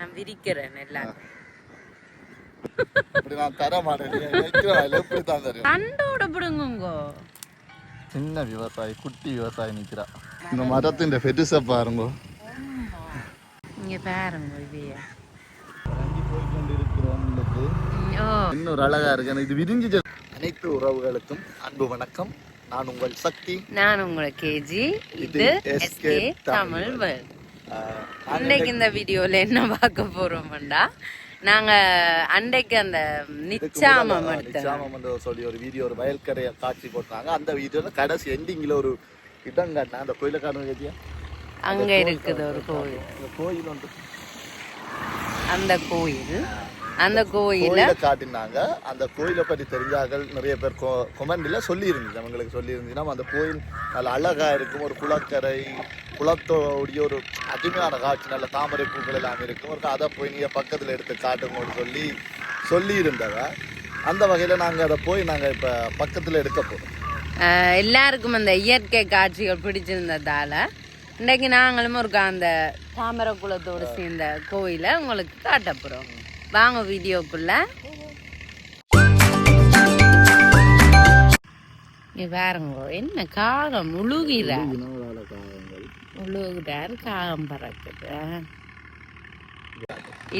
நான் விரிக்கிறேன் எல்லாம் இப்படி நான் தர மாட்டேன் தண்டோட பிடுங்குங்கோ சின்ன விவசாயி குட்டி விவசாயி நிக்கிறா இந்த மரத்தின் பெருசை பாருங்க இங்க பாருங்க இவைய இன்னொரு அழகா இருக்கு இது விரிஞ்சு அனைத்து உறவுகளுக்கும் அன்பு வணக்கம் நான் உங்கள் சக்தி நான் உங்களை கேஜி இது எஸ்கே தமிழ் தமிழ் வேர்ல்ட் ஆஹ், அன்றைக்கு இந்த வீடியோல என்ன பார்க்க போறோம்டா நாங்க அன்றைக்கு அந்த நிச்சாமம் நிச்சாமம் சொல்லி ஒரு வீடியோ ஒரு வயல்கரையை காட்சி போட்டாங்க. அந்த வீடியோல கடைசி எண்டிங்ல ஒரு இடம் காட்டினா அந்த கோயில காரணம் கேட்டியா? அங்க இருக்குது ஒரு கோயில். கோயில் வந்து அந்த கோயில். அந்த கோயில காட்டினாங்க. அந்த கோயிலை பற்றி தெரிஞ்சார்கள் நிறைய பேர் கொமெண்ட்ல சொல்லி இருந்துச்சு அவங்களுக்கு சொல்லி இருந்துச்சுன்னா அந்த கோயில் நல்ல அழகா இருக்கும். ஒரு குளக்கரை குளத்தோடைய ஒரு அருமையான காட்சி நல்ல தாமரை பூக்கள் எல்லாம் இருக்கும். ஒரு அதை போய் நீங்க பக்கத்துல எடுத்து காட்டுங்கன்னு சொல்லி சொல்லி இருந்தவ அந்த வகையில நாங்க அதை போய் நாங்க இப்ப பக்கத்துல எடுக்க போறோம். ஆஹ், எல்லாருக்கும் அந்த இயற்கை காட்சிகள் பிடிச்சிருந்ததால இன்றைக்கு நாங்களும் ஒரு அந்த தாமரை குளத்தோடு சேர்ந்த கோயிலை உங்களுக்கு காட்ட போறோம். வாங்க வீடியோக்குள்ள. இங்க பாருங்க என்ன காகம் முழுகிற முழுகிறார் காகம் பறக்குது?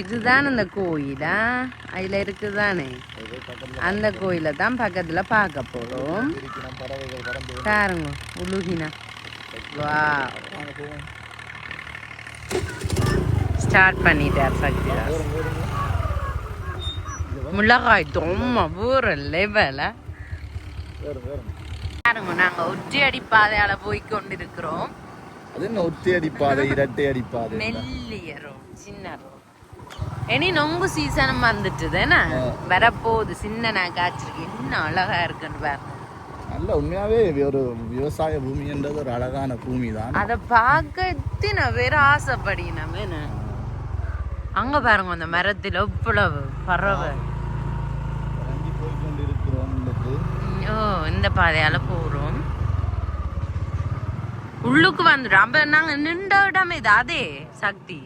இதுதான் அந்த கோயிலா? அதுல இருக்குதானே? அந்த கோயிலை தான் பக்கத்துல பார்க்க போறோம். பாருங்க உழுகினா வா ஸ்டார்ட் பண்ணிட்டார் சக்திதாஸ். மிளகாய் தொம்ம வேற லெவல. பாருங்க நாங்க ஒற்றை அடி பாதையால போய் கொண்டிருக்கிறோம். அது என்ன ஒற்றை அடிப்பாதை இரட்டை அடிப்பாதை மெல்லிய ரோட் சின்ன ரோட் இனி நொங்கு சீசனும் வந்துட்டு தானே? வரப்போகுது. சின்ன நான் என்ன அழகா இருக்குன்னு பாருங்க. நல்ல உண்மையாவே ஒரு விவசாய பூமின்றது ஒரு அழகான பூமி தான் அத பார்க்க எத்தனை பேர் ஆசைப்படினமே அங்க பாருங்க அந்த மரத்துல எவ்வளவு பறவை இறங்கி போய் கொண்டு இருக்கிறோம் உங்களுக்கு ம், ஓ இந்த பாதையால போறோம். உள்ளுக்கு வந்துடும் அப்ப நாங்க நின்ற இடம் இது அதே சக்தி.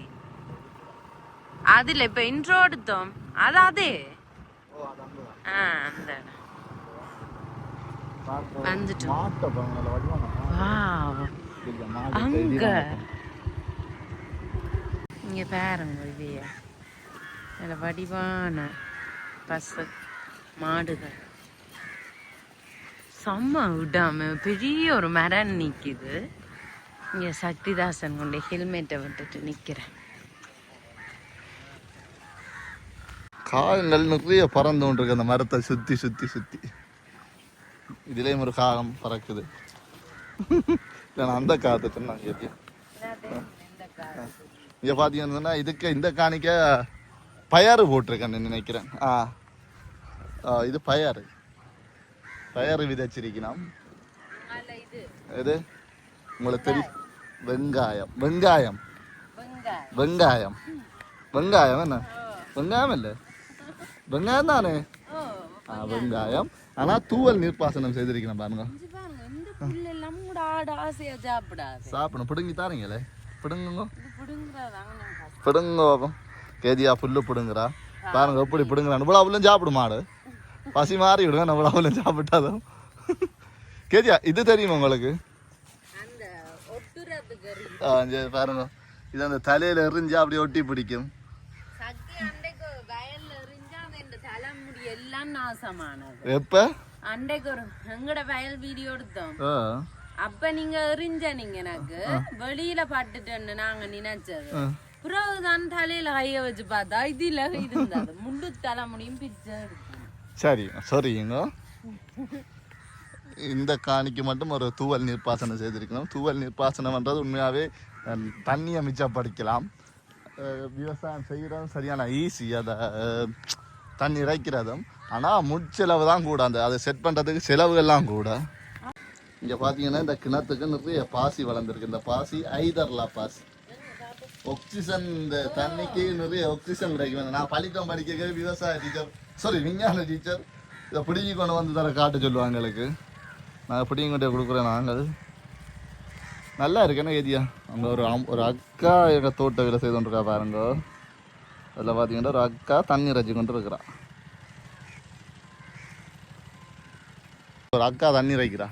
அதுல இப்ப இன்ட்ரோ எடுத்தோம். அது அதே. ஆ அந்த. வந்துட்டோம். அங்க? இங்க பாருங்க இவைய நல்ல வடிவான பசு மாடுகள். செம்ம விடாம பெரிய ஒரு மரம் நிக்குது. இங்கே சக்திதாசன் கொண்டு ஹெல்மெட்டை விட்டுட்டு நிற்கிறேன் காகங்கள் நிறைய பறந்து கொண்டிருக்கு. அந்த மரத்தை சுற்றி சுற்றி சுற்றி இதுலேயும் ஒரு காகம் பறக்குது. நான் அந்த காலத்தை சொன்னாங்க கேட்டியா இங்க பாத்தீங்கன்னா இதுக்கு இந்த காணிக்க பயறு போட்டிருக்கேன் நினைக்கிறேன். ஆ. ஆ, இது பயறு. விதைச்சிருக்கணும் இது. உங்களுக்கு தெரியும் வெங்காயம். வெங்காயம். வெங்காயம். வெங்காயம். என்ன? வெங்காயம் இல்ல. வெங்காயம் தானே? ஆ வெங்காயம். ஆனா தூவல் நீர்ப்பாசனம் செய்திருக்கணும் பாருங்க. சாப்பிடணும். பிடுங்கி தாரீங்களே? பிடுங்குங்க. பிடுங்க பாப்போம் கேஜியா புல்லு பிடுங்குறா. பாருங்க எப்படி பிடுங்குறான் இவ்வளோ அவளும் சாப்பிடும் மாடு பசி மாறி விடுங்க நம்ம அவளும் சாப்பிட்டாதான் கேஜியா இது தெரியுமா உங்களுக்கு? ஆ, இங்க பாருங்க. இது அந்த தலையில எறிஞ்சா அப்படியே ஒட்டி பிடிக்கும். எப்ப? அண்டைக்கு ஒரு எங்கட வயல் வீடியோ எடுத்தோம். அப்ப நீங்க எறிஞ்ச நீங்க எனக்கு வெளியில பட்டுட்டேன்னு நாங்க நினைச்சது. பிறகுதான் தலையில கைய வச்சு பார்த்தா இதுல இருந்தது. முள்ளு தலைமுடியும் பிச்சை எடுத்து சரி சரிங்க இந்த காணிக்கு மட்டும் ஒரு தூவல் நீர்ப்பாசனம் செய்திருக்கணும் தூவல் நீர்ப்பாசனம்ன்றது உண்மையாகவே தண்ணியை மிச்சப்படுத்தலாம் விவசாயம் செய்கிறதும் சரியான ஈஸி அதை தண்ணி இறைக்கிறதும். ஆனால் முட்செலவு தான் கூட அந்த அதை செட் பண்ணுறதுக்கு செலவுகள்லாம் கூட. இங்கே பார்த்தீங்கன்னா இந்த கிணத்துக்கு நிறைய பாசி வளர்ந்துருக்கு. இந்த பாசி ஐதர்லா பாசி. ஆக்சிஜன் இந்த தண்ணிக்கு நிறைய ஆக்சிஜன் கிடைக்கும் நான் பள்ளிக்கூடம் படிக்க விவசாய டீச்சர் சாரி விஞ்ஞான டீச்சர் இதை பிடிங்கி கொண்டு வந்து தர காட்ட சொல்லுவாங்க எங்களுக்கு நாங்கள் பிடிங்கி கொண்டு போய் கொடுக்குறோம் நாங்கள் நல்லா இருக்கு என்ன ஏரியா அங்கே ஒரு அம்- ஒரு அக்கா எங்கள் தோட்ட வேலை செய்து கொண்டிருக்கா பாருங்க அதில் பார்த்தீங்கன்னா ஒரு அக்கா தண்ணி ரஜி கொண்டு இருக்கிறா ஒரு அக்கா தண்ணி ரைக்கிறா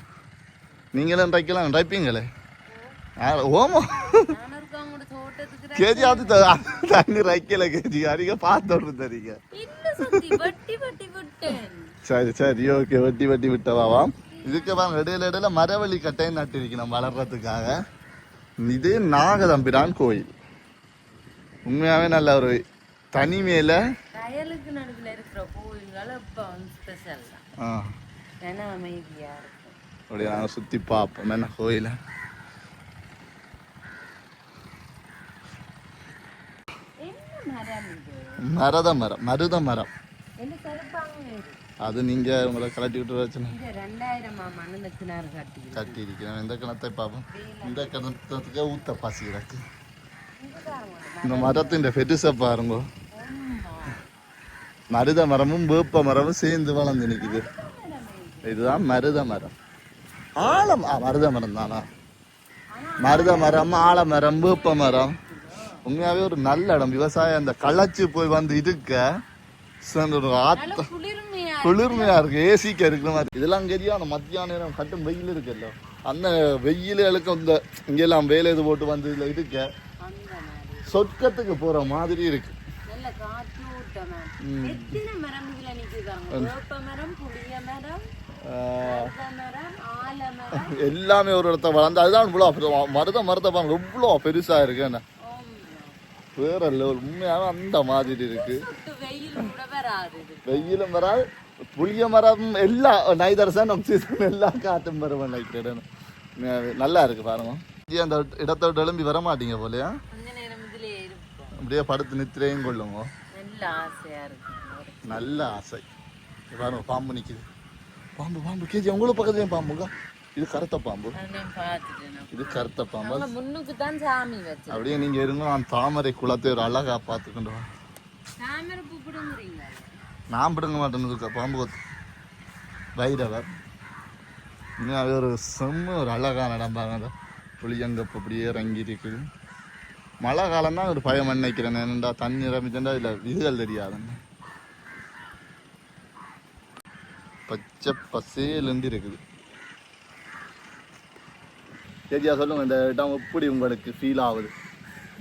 நீங்களும் ரைக்கலாம் ரைப்பீங்களே ஆ, ஓமோ கேஜி அது தண்ணி ரைக்கல கேஜி. அதிக பார்த்து தரீங்க சரி சரி ஓகே வெட்டி வெட்டி விட்டவாவாம் இதுக்கு வாங்க இடையில இடையில மரவள்ளி கட்டையும் நட்டிருக்கணும் வளர்றதுக்காக. இது நாகதம்பிரான் கோயில். உண்மையாவே நல்ல ஒரு தனிமையில வயலுக்கு நடுவில் இருக்கிற கோயில்கள் இப்போ வந்து ஸ்பெஷல் தான். ஆ, ஏன்னா அமைதியா இருக்கும். அப்படியே நாங்கள் சுத்தி பார்ப்போம். என்ன கோயில என்ன மரம் இது மரத மரம் மருத மரம். அது நீங்க உங்களை கலட்டி விட்டு வச்சுனா கட்டி இருக்கிறேன் இந்த கிணத்தை பார்ப்போம் இந்த கிணத்துக்கு ஊத்த பசி கிடக்கு. இந்த மரத்தின் பெருசை பாருங்க. மருத மரமும் வேப்ப மரமும் சேர்ந்து வளர்ந்து நிக்குது. இதுதான் மருத மரம். ஆலம் ஆ, மருத மரம் தானா? மருத மரம் ஆலமரம் வேப்ப மரம். உண்மையாவே ஒரு நல்ல இடம். விவசாயம் அந்த களைச்சு போய் வந்து இருக்க. ஒரு ஆத்த குளிர்மையா இருக்கு. ஏசிக்கு இருக்கிற மாதிரி. இதெல்லாம் கெதியான மத்தியான நேரம் கட்டும் வெயில் இருக்குல்ல. அந்த வெயிலுக்கு இந்த இங்கெல்லாம் வேலை இது போட்டு வந்து இதுல இருக்க. அந்த சொர்க்கத்துக்கு போற மாதிரி இருக்கு. மருத எல்லாமே ஒரு இடத்த வளர்ந்து அதுதான் இவ்வளோ மருத மரத்தை பாருங்க எவ்வளோ பெருசா இருக்கு என்ன? வேற லெவல் உண்மையாக அந்த மாதிரி இருக்கு. வெயிலும் வராது புளிய மரம் எல்லா நைதர்சன் ஆக்சிஜன் எல்லாம் காட்டும் மரம் நினைக்கிறேன் நல்லா இருக்கு பாருங்க. அந்த இடத்த விட்டு எழும்பி வர மாட்டீங்க போலயா? அப்படியே படுத்து நித்திரையும் கொள்ளுங்க. நல்ல ஆசை. பாருங்க பாம்பு நிக்குது. பாம்பு பாம்பு கேஜி உங்களுக்கு பக்கத்துலயும் பாம்புங்க? இது கருத்த பாம்பு. இது கருத்த பாம்பு. முன்னுக்கு தான் சாமி வச்சு அப்படியே நீங்க இருங்க நான் தாமரை குளத்தை ஒரு அழகா பார்த்துக்கொண்டு வா தாமரை பூ நான் பிடுங்க மாட்டேன்னு பாம்பு கொத்து. வைரவர் இன்னும் அது ஒரு செம்ம ஒரு அழகான இடம் பாருங்க அந்த புளியங்கப்பு அப்படியே இறங்கி இருக்குது மழை காலம் தான் ஒரு பயம் நினைக்கிறேன். என்னண்டா தண்ணி நிரம்பிச்சுண்டா இல்லை இதுகள் தெரியாதுங்க பச்சை பசேலுண்டு இருக்குது. சரியா சொல்லுங்க இந்த இடம் எப்படி உங்களுக்கு ஃபீல் ஆகுது?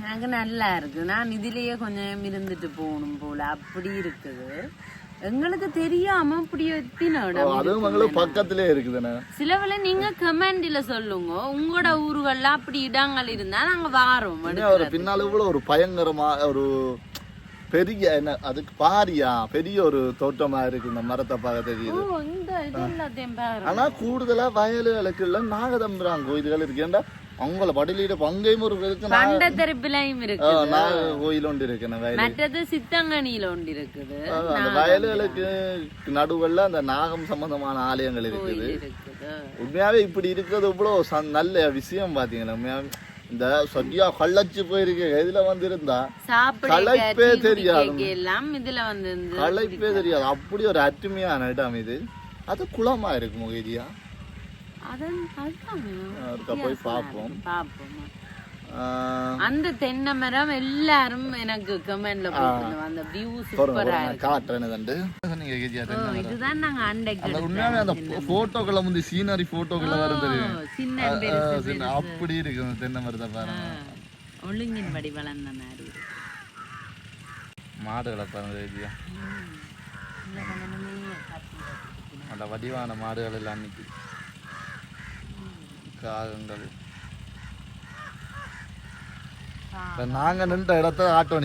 எனக்கு நல்லா இருக்கு. நான் இதுலயே கொஞ்சம் இருந்துட்டு போகணும் போல. அப்படி இருக்குது. எங்களுக்கு தெரியாம இப்படி அதுவும் உங்களுக்கு பக்கத்திலே இருக்குதுண்ணே. சிலவுல நீங்க கமெண்ட்ல சொல்லுங்க. உங்களோட ஊர்கள்ல அப்படி இடங்கள் இருந்தா நாங்க வாரோம் பின்னால கூட ஒரு பயங்கரமா ஒரு பெரிய என்ன அதுக்கு பாரியா? பெரிய ஒரு தோட்டமா இருக்கு இந்த மரத்தை பார்க்க தெரியுது. ஆனா கூடுதலா வயலுகளுக்கு இல்ல நாகதம்புரான் கோயில்கள் இருக்கு. ஏன்டா அவங்கள படலிட பங்கையும் ஒரு இருக்கு நா- பண்ட தெருப்பிலையும் ஆ, இருக்கு நாக கோயில் ஒன்று இருக்கு மற்றது சித்தங்கனியில ஒன்று இருக்குது. அந்த வயலுகளுக்கு நடுவுல அந்த நாகம் சம்பந்தமான ஆலயங்கள் இருக்குது. உண்மையாவே இப்படி இருக்கிறது இவ்வளவு நல்ல விஷயம் பாத்தீங்களா? உண்மையாவே இந்த சரியா கள்ளச்சு போயிருக்கு இதுல வந்து இருந்தா களைப்பே தெரியாது. களைப்பே தெரியாது. அப்படி ஒரு அருமையான இடம் இது. அது குளமா இருக்கு முகைதியா? போய் பார்ப்போம். பாப்போம் ஆஹ், அந்த தென்னை மரம் எல்லாரும் எனக்கு கமெண்ட்ல போட்டுருந்தோம் அந்த வியூ சூப்பரா இருக்கு. காட்டுறேன் இதுண்டு. சொன்னீங்க கேஜியா, ஓ, தென்னை மரம். இதுதான் நாங்க அண்டைக்கு அந்த உண்மையாவே அந்த போட்டோக்களை முந்தி சீனரி போட்டோக்களை வரும் தெரியும் சின்ன அப்படி இருக்கு அந்த தென்னை மரத்தை பாருங்க. ஒழுங்கின் படி வளர்ந்த மாதிரி. மாடுகளை பாருங்க கேஜியா. அந்த வடிவான மாடுகள் எல்லாம் அன்னைக்கு. காகங்கள். இப்ப நாங்க நின்ற இடத்த ஆட்டோ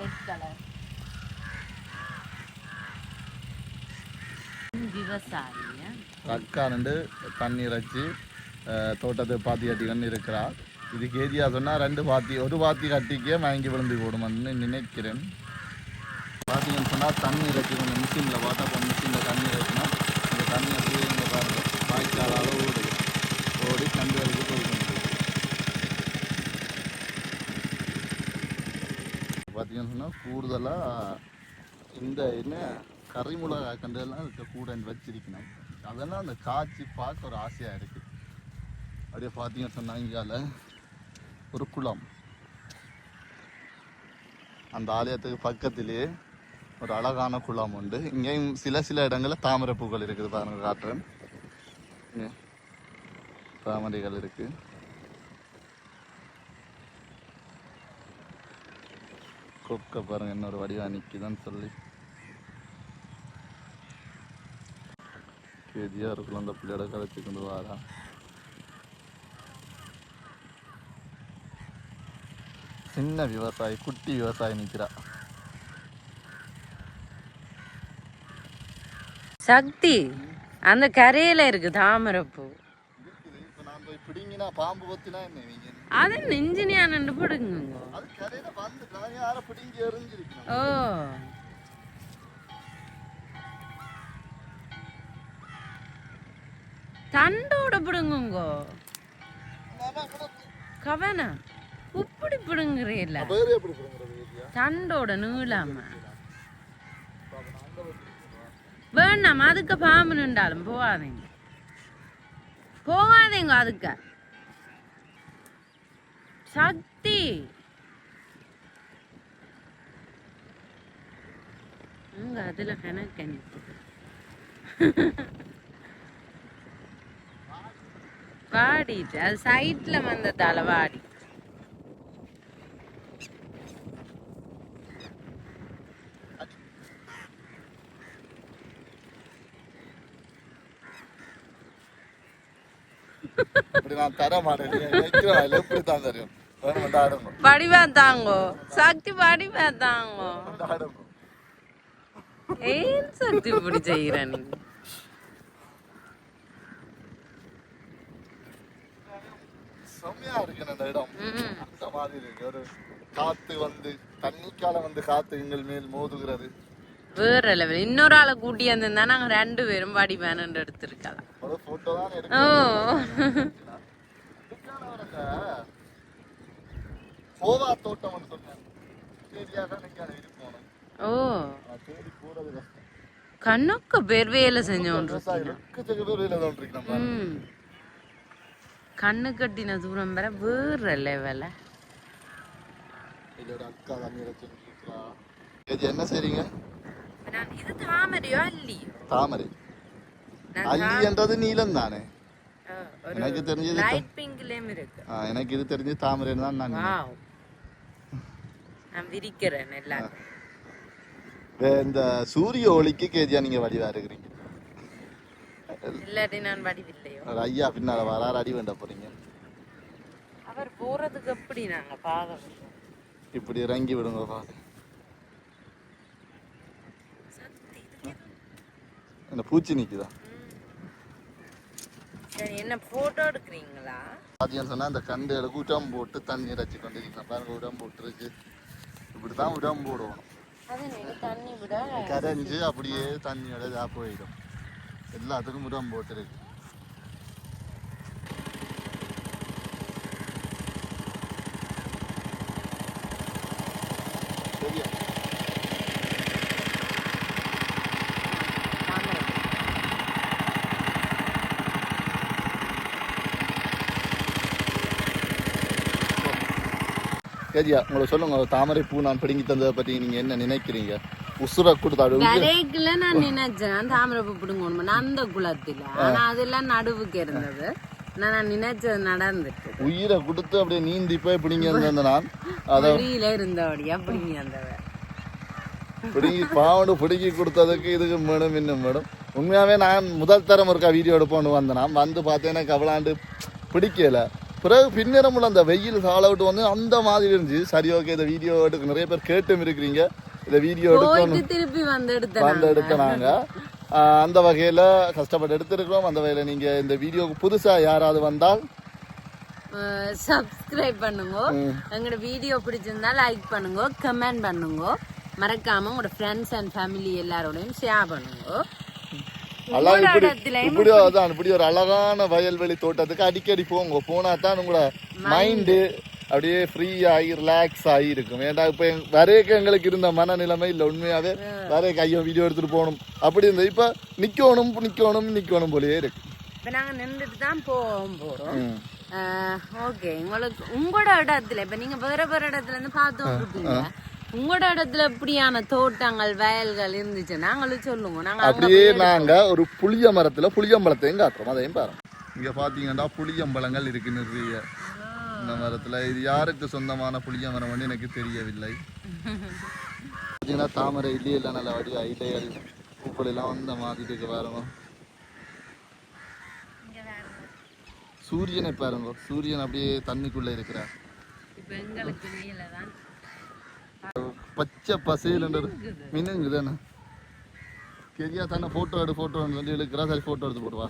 red color. விவசாயியா அக்கா ரெண்டு தண்ணீர் வச்சு தோட்டத்தை பாத்தி கட்டிக்கன்னு இருக்கிறா. இது கேஜியா சொன்னா ரெண்டு பாத்தி ஒரு பாத்தி கட்டிக்கே மயங்கி விழுந்து போடுமான்னு நினைக்கிறேன். பார்த்தீங்கன்னு சொன்னால் தண்ணி இறக்கி கொஞ்சம் மிஷினில் பார்த்தா இப்போ மிஷினில் தண்ணி இறக்கினா இந்த தண்ணி அப்படியே இங்கே பாருங்க வாய்க்காலால் ஓடுது. ஓடி கண்டு வரைக்கும் போய் பார்த்தீங்கன்னு சொன்னால் கூடுதலாக இந்த என்ன கறிமுளகா கண்டெல்லாம் இருக்க கூட வச்சிருக்கணும். அதெல்லாம் அந்த காய்ச்சி பார்க்க ஒரு ஆசையாக இருக்குது அப்படியே பார்த்தீங்கன்னு சொன்னால் இங்கால ஒரு குளம். அந்த ஆலயத்துக்கு பக்கத்திலேயே ஒரு அழகான குளம் உண்டு. இங்கேயும் சில சில இடங்களில் தாமரை பூக்கள் இருக்குது பாருங்க காட்டுறேன். தாமரைகள் இருக்குது கொக்க பாருங்க இன்னொரு வடிவா நிக்குதுன்னு சொல்லி. கேதியா இருக்குள்ள அந்த பிள்ளையோட கதைச்சு கொண்டு வாரா சின்ன விவசாயி குட்டி விவசாயி நிக்கிறா. சக்தி அந்த கரையில இருக்கு தாமரைப்பூ. இப்போ நான் போய் பிடிங்கினா பாம்பு கொத்தினா என்ன அது நெஞ்சினியா நின்று போடுங்க ஓ தண்டோட பிடுங்குங்கோ கவனா உப்படி பிடுங்குறீல்ல தண்டோட நீளாம வேணாம் அதுக்கு பாம்பு நின்றாலும் போகாதீங்க போகாதீங்க அதுக்கு சக்தி. அங்க அதுல கணக்கு நிக்குது. வாடிட்டு அது சைட்ல வந்ததால வாடி. இப்படி நான் தர மாட்டேன். எப்படி தான் தெரியும் வேணும் ஆடுங்க வடிவா தாங்கோ சக்தி வடிவா தாங்கோ ஆடுங்க ஏன் சக்தி இப்படி செய்யற நீ செம்மையா இருக்கு அந்த இடம் ம். அந்த மாதிரி இருக்கு ஒரு காத்து வந்து தண்ணிக்கால வந்து காத்து எங்கள் மேல் மோதுகிறது வேற லெவல் இன்னொரு ஆளை கூட்டி வந்திருந்தா நாங்க ரெண்டு பேரும் எடுத்திருக்கலாம் போட்டோ தான் ஓ கோவா தோட்டம் ஒன்று சொன்னேன் சரியாக நிக்காத இருக்கணும் ஓ. ஆனா தேடி போறது கஷ்டம். கண்ணுக்கு பேர் வேலை கண்ணு கட்டின தூரம் வர வேற லெவல இது என்ன செய்றீங்க? நான் இது தாமரையோ அல்லியோ தாமரை. நான் அல்லி என்றது நீலம் தானே? எனக்கு தெரிஞ்சது எனக்கு இது தெரிஞ்சு தாமரை தான் நான் நான் விரிக்கிறேன் எல்லாரும். வே- இந்த சூரிய ஒளிக்கு கேஜியா நீங்க வடிவா இருக்கிறீங்க? இல்லாட்டி நான் வடிவில்லையோ? ஐயா பின்னால வராரு அடி வேண்ட போறீங்க. அவர் போறதுக்கு எப்படி நாங்க பாதம் இப்படி இறங்கி விடுங்க எதுவும் இந்த பூச்சி நிக்குதா? என்ன போட்டோ எடுக்கிறீங்களா? பாத்தீங்கன்னு சொன்னா இந்த கண்டையில உடம் போட்டு தண்ணி இறைச்சி கொண்டு இருக்கணும் பாருங்க உடம் போட்டுருக்கு. நீங்க தண்ணி விட கரைஞ்சு அப்படியே தண்ணியோட இதா போயிடும். எல்லாத்துக்கும் உடம் போட்டுருக்கு சரியா தாமரை. சரியா உங்களை சொல்லுங்க தாமரை பூ நான் பிடுங்கி தந்ததை பத்தி நீங்க என்ன நினைக்கிறீங்க? உசுர கொடுத்தாடு கரைக்குள்ள நான் நினைச்சேன். தாமரை பூ பிடுங்கணும்? அந்த குளத்துல. ஆனா அதெல்லாம் நடுவுக்கு இருந்தது நான் நினைச்சது நடந்துட்டு. உயிரை கொடுத்து அப்படியே நீந்தி போய் பிடிங்கி வந்த நான். அதை வெளியில இருந்தபடியா பிடிங்கி வந்தவ. பிடுங்கி பாவண்டு பிடுங்கி கொடுத்ததுக்கு இதுக்கு மேடம் இன்னும் மேடம் உண்மையாவே நான் முதல் தரம் இருக்கா வீடியோ எடுப்போன்னு வந்தேன். வந்து பார்த்தேன் எனக்கு அவ்வளாண்டு பிடிக்கல. பிறகு பின்னரமுள்ள அந்த வெயில் சாலை விட்டு வந்து அந்த மாதிரி இருந்துச்சு. சரி ஓகே இந்த வீடியோ எடுக்க நிறைய பேர் கேட்டும் இருக்கிறீங்க. இந்த வீடியோ எடுக்கணும் திருப்பி வந்து எடுத்தேன் வந்து அந்த வகையில கஷ்டப்பட்டு எடுத்திருக்கிறோம். அந்த வகையில நீங்க இந்த வீடியோக்கு புதுசா யாராவது வந்தால் சப்ஸ்கிரைப் பண்ணுங்க. எங்களோட வீடியோ பிடிச்சிருந்தா லைக் பண்ணுங்க கமெண்ட் பண்ணுங்க. மறக்காம உங்களோட ஃப்ரெண்ட்ஸ் அண்ட் ஃபேமிலி எல்லாரோடையும் ஷேர் பண்ணுங்க. அழகா இப்படி இப்படி அதான் இப்படி ஒரு அழகான வயல்வெளி தோட்டத்துக்கு அடிக்கடி போங்க. போனா தான் உங்களோட மைண்டு அப்படியே ஃப்ரீ ஆகி ரிலாக்ஸ் ஆகி இருக்கும். ஏன்டா இப்போ வரையக்க எங்களுக்கு இருந்த மனநிலைமை இல்லை உண்மையாவே வரையக்க ஐயோ வீடியோ எடுத்துட்டு போகணும். அப்படி இருந்தது. இப்போ நிக்கணும் நிக்கணும் நிக்கணும் போலயே இருக்கு. இப்போ நாங்க நின்றுட்டு தான் போவோம் போறோம். ம். ஓகே உங்களுக்கு உங்களோட இடத்துல இப்ப நீங்க வேற வேற இடத்துல இருந்து பார்த்து இருப்பீங்க உங்களோட இடத்துல இப்படியான தோட்டங்கள் வயல்கள் இருந்துச்சு நாங்களும் சொல்லுங்க நாங்க அப்படியே நாங்க ஒரு புளிய மரத்துல புளியம்பழத்தையும் காட்டுறோம். அதையும் பாருங்க. இங்க பாத்தீங்கன்னா புளியம்பழங்கள் இருக்கு நிறைய. இந்த மரத்துல. இது யாருக்கு சொந்தமான புளிய மரம் வந்து எனக்கு தெரியவில்லை. பாத்தீங்கன்னா தாமரை இல்லையெல்லாம் நல்ல வடி இலைகள் பூக்கள் எல்லாம் வந்த மாதிரி இருக்கு பாருங்க. சூரியனை பாருங்க. சூரியன் அப்படியே தண்ணிக்குள்ள இருக்கிறார். இப்ப எங்களுக்கு நீல தான். பச்சை கெரியா தானே ஃபோட்டோ எடு ஃபோட்டோன்னு சொல்லி எடுக்கிறா சரி ஃபோட்டோ எடுத்து போடுவா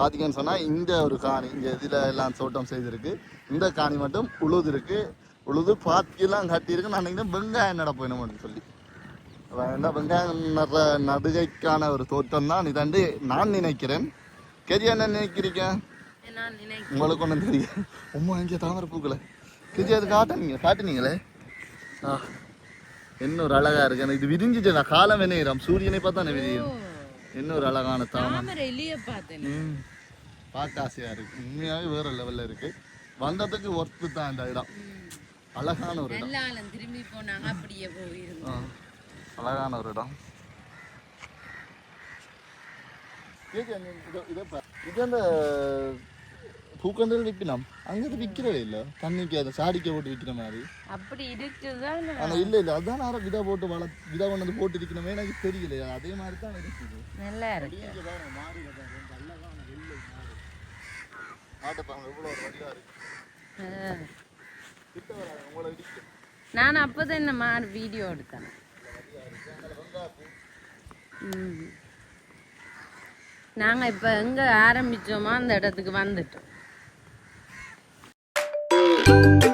பார்த்தீங்கன்னு சொன்னால் இந்த ஒரு காணி இங்கே இதில் எல்லாம் தோட்டம் செய்திருக்கு. இந்த காணி மட்டும் உழுது இருக்கு உழுது பாத்தியெல்லாம் கட்டியிருக்கு. நான் நினைக்கிறேன் வெங்காயம் நட போயினோம்னு சொல்லி. வேண்டாம் வெங்காயம் நடுற நடுகைக்கான ஒரு தோட்டம் தான் இதாண்டு நான் நினைக்கிறேன். கெரியா என்ன நினைக்கிறீங்க? உங்களுக்கு ஒன்றும் தெரியும் உம்மா இங்கே தாமரை பூக்களை. கெரியா அது காட்டுனீங்க காட்டுனீங்களே? ஆ. என்ன ஒரு அழகா இருக்கு. எனக்கு இது விரிஞ்சிச்சு. காலம் என்ன சூரியனை பார்த்தா விரியும்? என்ன ஒரு அழகான தாமரை தாமரை எலிய பார்த்தேன். ம். பார்க்க ஆசையா இருக்கு. உண்மையாவே வேற லெவல்ல இருக்கு. வந்ததுக்கு ஒர்த்து தான் இந்த இடம். அழகான ஒரு இடம். திரும்பி போனாங்க. அப்படியே போயிருந்தோம். அழகான ஒரு இடம். இதோ- இதோ பூக்கண்டல் விற்கலாம் அங்கிருந்து விற்கிறதே இல்லை தண்ணிக்கு அதை சாடிக்க போட்டு விற்கிற மாதிரி அப்படி இருக்குதான் ஆனா இல்ல இல்ல அதான் யாரும் விதா போட்டு வள விதா கொண்டு வந்து போட்டு இருக்கணுமே எனக்கு தெரியல அதே மாதிரி தான் இருக்குது நல்லா இருக்கு. நான் அப்பதான் இந்த மாதிரி வீடியோ எடுத்தேன் ம். நாங்க இப்ப எங்க ஆரம்பிச்சோமோ அந்த இடத்துக்கு வந்துட்டோம் Thank you.